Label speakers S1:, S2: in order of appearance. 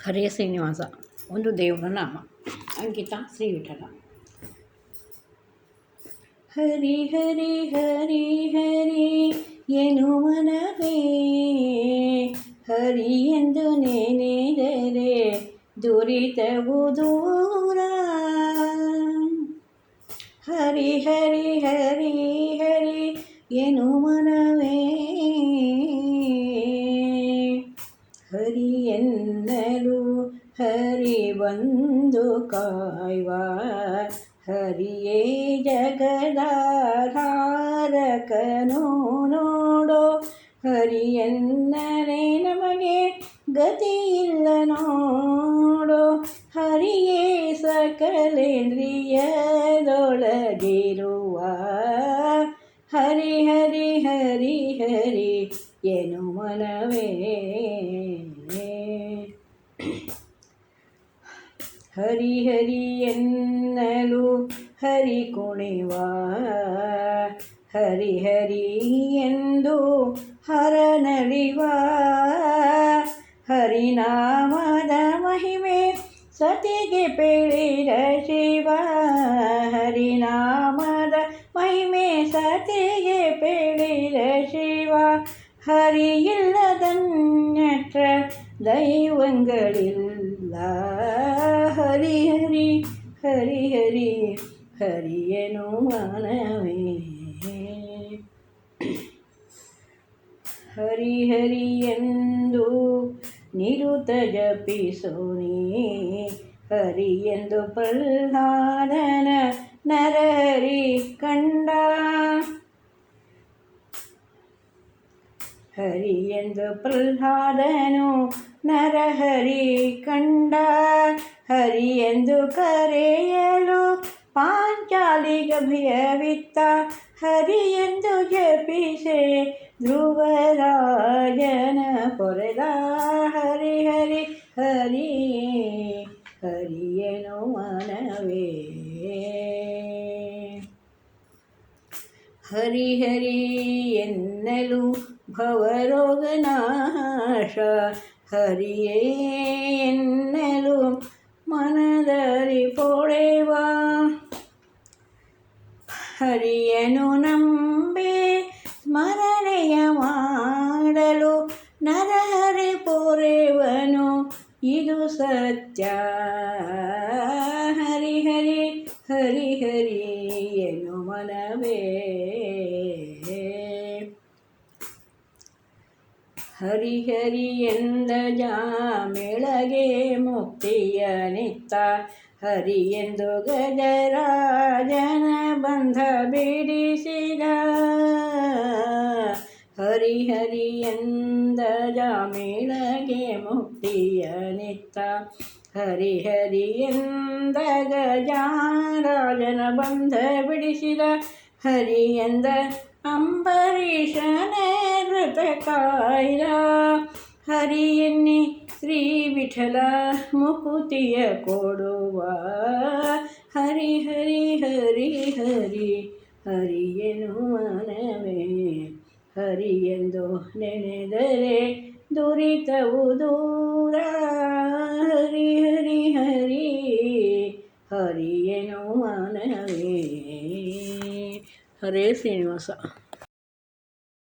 S1: ಹರೇ ಶ್ರೀನಿವಾಸ, ಒಂದು ದೇವರ ನಾಮ. ಅಂಕಿತ ಶ್ರೀ ವಿಠಲ ಹರಿ ಹರಿ ಹರಿ ಹರಿ, ಏನು ಮನವೇ? ಹರಿ ಎಂದು ನೆನೆದರೆ ದುರಿತವು ದೂರ. ಹರಿ ಹರಿ ಎನ್ನಲು ಹರಿ ಬಂದು ಕಾಯ್ವ. ಹರಿಯೇ ಜಗದಾಧಾರಕನು ನೋಡೋ. ಹರಿಯನ್ನರೆ ನಮಗೆ ಗತಿಯಿಲ್ಲ ನೋಡೋ. ಹರಿಯೇ ಸಕಲೇಂದ್ರಿಯದೊಳಗಿರುವ. ಹರಿ ಹರಿ ಹರಿ ಹರಿ ಏನು ಮನವೇ ಹರಿ ಹರಿ ಎನ್ನಲು ಹರಿ ಕುಣಿವ ಹರಿ ಹರಿ ಎಂದು ಹರನಳಿವ ಹರಿನಾಮದ ಮಹಿಮೆ ಸತಿಗೆ ಪೇಳಿದ ಶಿವ ಹರಿನಾಮದ ಮಹಿಮೆ ಸತಿಗೆ ಪೇಳಿದ ಶಿವ ಹರಿಯಿಲ್ಲದನ್ಯತ್ರ ದೈವಗಳಿಲ್ಲ ಹರಿ ಹರಿ ಹರಿ ಹರಿ ಹರಿಯನು ಮಾನವೇ ಹರಿ ಹರಿ ಎಂದು ನಿರುತ ಜಪಿಸೋನಿ ಹರಿ ಎಂದು ಪ್ರಹ್ಲಾದನ ನರಹರಿ ಹರಿ ಎಂದು ಪ್ರಹ್ಲಾದನು ನರಹರಿ ಕಂಡ. ಹರಿ ಎಂದು ಕರೆಯಲು ಪಾಂಚಾಲಿ ಭಯವಿತ್ತ ಹರಿ ಎಂದು ಜಪಿಸೆ ಧ್ರುವರಾಜನ ಪೊರೆದ ಹರಿ ಹರಿ ಎನ್ನಲು ಭವರೋಗನಾಶ ಹರಿಯೇ ಎನ್ನಲು ಮನದರಿ ಪೊಳೆವ. ಹರಿಯನು ನಂಬೆ ಸ್ಮರಣೆಯ ಮಾಡಲು ನರಹರಿ ಪೊರೆವನು. ಇದು ಸತ್ಯ. ಹರಿ ಹರಿ ಹರಿ ಹರಿ ಎನು ಮನವೇ. ಹರಿ ಹರಿ ಎಂದ ಜಾಮೆಳಗೆ ಮುಕ್ತಿಯ ನಿತ್ತ ಹರಿ ಎಂದು ಗಜರಾಜನ ಬಂಧ ಬಿಡಿಸಿದ ಹರಿ ಹರಿ ಎಂದ ಜಾಮೇಳಗೆ ಮುಕ್ತಿಯ ನಿತ್ತ ಹರಿ ಹರಿ ಎಂದ ಗಜಾರಾಜನ ಬಂಧ ಬಿಡಿಸಿದ ಹರಿ ಎಂದ ಅಂಬರೀಷನ ವೃತ ಕಾಯ್ದ ಹರಿ ಎನ್ನಿ ಶ್ರೀ ವಿಠಲ ಮುಕುತಿಯ ಕೊಡುವ. ಹರಿ ಹರಿ ಹರಿ ಹರಿ ಹರಿಯನು ಮನವೇ. ಹರಿ ಎಂದು ನೆನೆದರೆ ದುರಿತವು ದೂರ. ಹರಿ ಹರಿ ಹರಿ ಹರಿಯನು ಮನವೇ. ಹರೇ ಶ್ರೀನಿವಾಸ